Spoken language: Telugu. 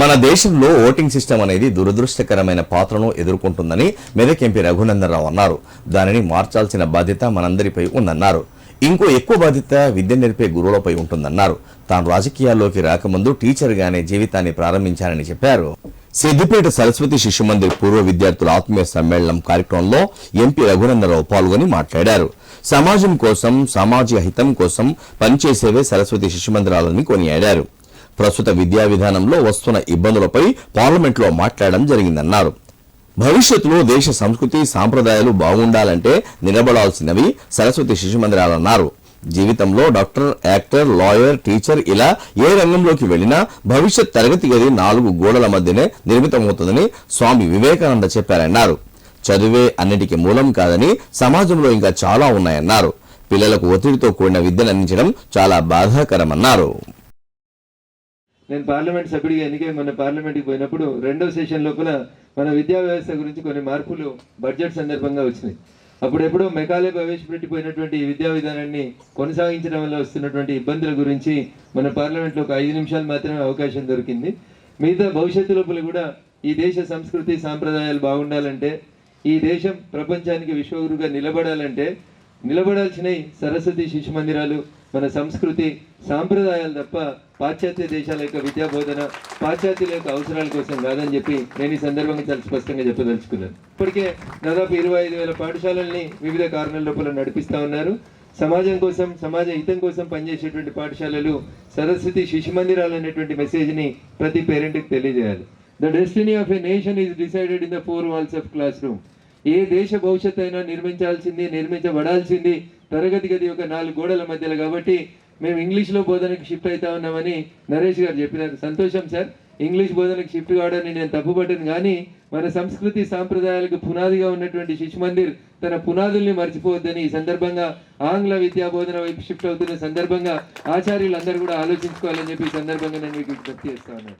మన దేశంలో ఓటింగ్ సిస్టమ్ అనేది దురదృష్టకరమైన పాత్రను ఎదుర్కొంటుందని మెదక్ ఎంపీ రఘునందన్ రావు అన్నారు. దానిని మార్చాల్సిన బాధ్యత మనందరిపై ఉందన్నారు. ఇంకో ఎక్కువ బాధ్యత విద్య నేర్పే గురువులపై ఉంటుందన్నారు. తాను రాజకీయాల్లోకి రాకముందు టీచర్గానే జీవితాన్ని ప్రారంభించానని చెప్పారు. సిద్దిపేట సరస్వతి శిశు మందిర్ పూర్వ విద్యార్థుల ఆత్మీయ సమ్మేళనం కార్యక్రమంలో ఎంపీ రఘునందరావు పాల్గొని మాట్లాడారు. సమాజం కోసం సామాజిక హితం కోసం పనిచేసేవే సరస్వతి శిశు మందిరాలని కొనియాడారు. ప్రస్తుత విద్యా విధానంలో వస్తున్న ఇబ్బందులపై పార్లమెంట్లో మాట్లాడడం జరిగిందన్నారు. భవిష్యత్తులో దేశ సంస్కృతి సాంప్రదాయాలు బాగుండాలంటే నిలబడాల్సినవి సరస్వతి శిశు మందిరాలన్నారు జీవితంలో డాక్టర్ యాక్టర్ లాయర్ టీచర్ ఇలా ఏ రంగంలోకి వెళ్ళినా భవిష్యత్ తరగతి గది నాలుగు గోడల మధ్యనే నిర్మితమవుతుందని స్వామి వివేకానంద చెప్పారన్నారు. చదువే అన్నిటికీ మూలం కాదని సమాజంలో ఇంకా చాలా ఉన్నాయన్నారు. పిల్లలకు ఒత్తిడితో కూడిన విద్యను అందించడం చాలా బాధాకరమన్నారు. నేను పార్లమెంట్ సభ్యుడిగా ఎన్నికై మన పార్లమెంట్కి పోయినప్పుడు రెండవ సెషన్ లోపల మన విద్యా వ్యవస్థ గురించి కొన్ని మార్పులు బడ్జెట్ సందర్భంగా వచ్చినాయి. అప్పుడెప్పుడో మెకాలే ప్రవేశపెట్టిపోయినటువంటి ఈ విద్యా విధానాన్ని కొనసాగించడం వల్ల వస్తున్నటువంటి ఇబ్బందుల గురించి మన పార్లమెంట్లో ఒక ఐదు నిమిషాలు మాత్రమే అవకాశం దొరికింది. మిగతా భవిష్యత్తు లోపల కూడా ఈ దేశ సంస్కృతి సాంప్రదాయాలు బాగుండాలంటే ఈ దేశం ప్రపంచానికి విశ్వగురుగా నిలబడాలంటే నిలబడాల్సినవి సరస్వతి శిశు మందిరాలు మన సంస్కృతి సాంప్రదాయాలు తప్ప పాశ్చాత్య దేశాల యొక్క విద్యా బోధన పాశ్చాత్యుల యొక్క అవసరాల కోసం కాదని చెప్పి నేను ఈ సందర్భంగా చాలా స్పష్టంగా చెప్పదలుచుకున్నాను. ఇప్పటికే దాదాపు ఇరవై ఐదు వేల పాఠశాలల్ని వివిధ కారణాల లోపల నడిపిస్తా ఉన్నారు. సమాజం కోసం సమాజ హితం కోసం పనిచేసేటువంటి పాఠశాలలు సరస్వతి శిశు మందిరాలు అనేటువంటి మెసేజ్ని ప్రతి పేరెంట్కి తెలియజేయాలి. The destiny of a nation is decided in the four walls of classroom ఏ దేశ భవిష్యత్తు అయినా నిర్మించాల్సింది నిర్మించబడాల్సింది తరగతి గది ఒక నాలుగు గోడల మధ్యలో కాబట్టి మేము ఇంగ్లీష్లో బోధనకి షిఫ్ట్ అవుతా ఉన్నామని నరేష్ గారు చెప్పినారు. సంతోషం సార్. ఇంగ్లీష్ బోధనకి షిఫ్ట్ కావడాన్ని నేను తప్పుపట్టాను కానీ మన సంస్కృతి సాంప్రదాయాలకు పునాదిగా ఉన్నటువంటి శిశు మందిర్ తన పునాదుల్ని మర్చిపోవద్దని ఈ సందర్భంగా ఆంగ్ల విద్యా బోధన వైపు షిఫ్ట్ అవుతున్న సందర్భంగా ఆచార్యులందరూ కూడా ఆలోచించుకోవాలని చెప్పి ఈ సందర్భంగా నేను మీకు విజ్ఞప్తి చేస్తా ఉన్నాను.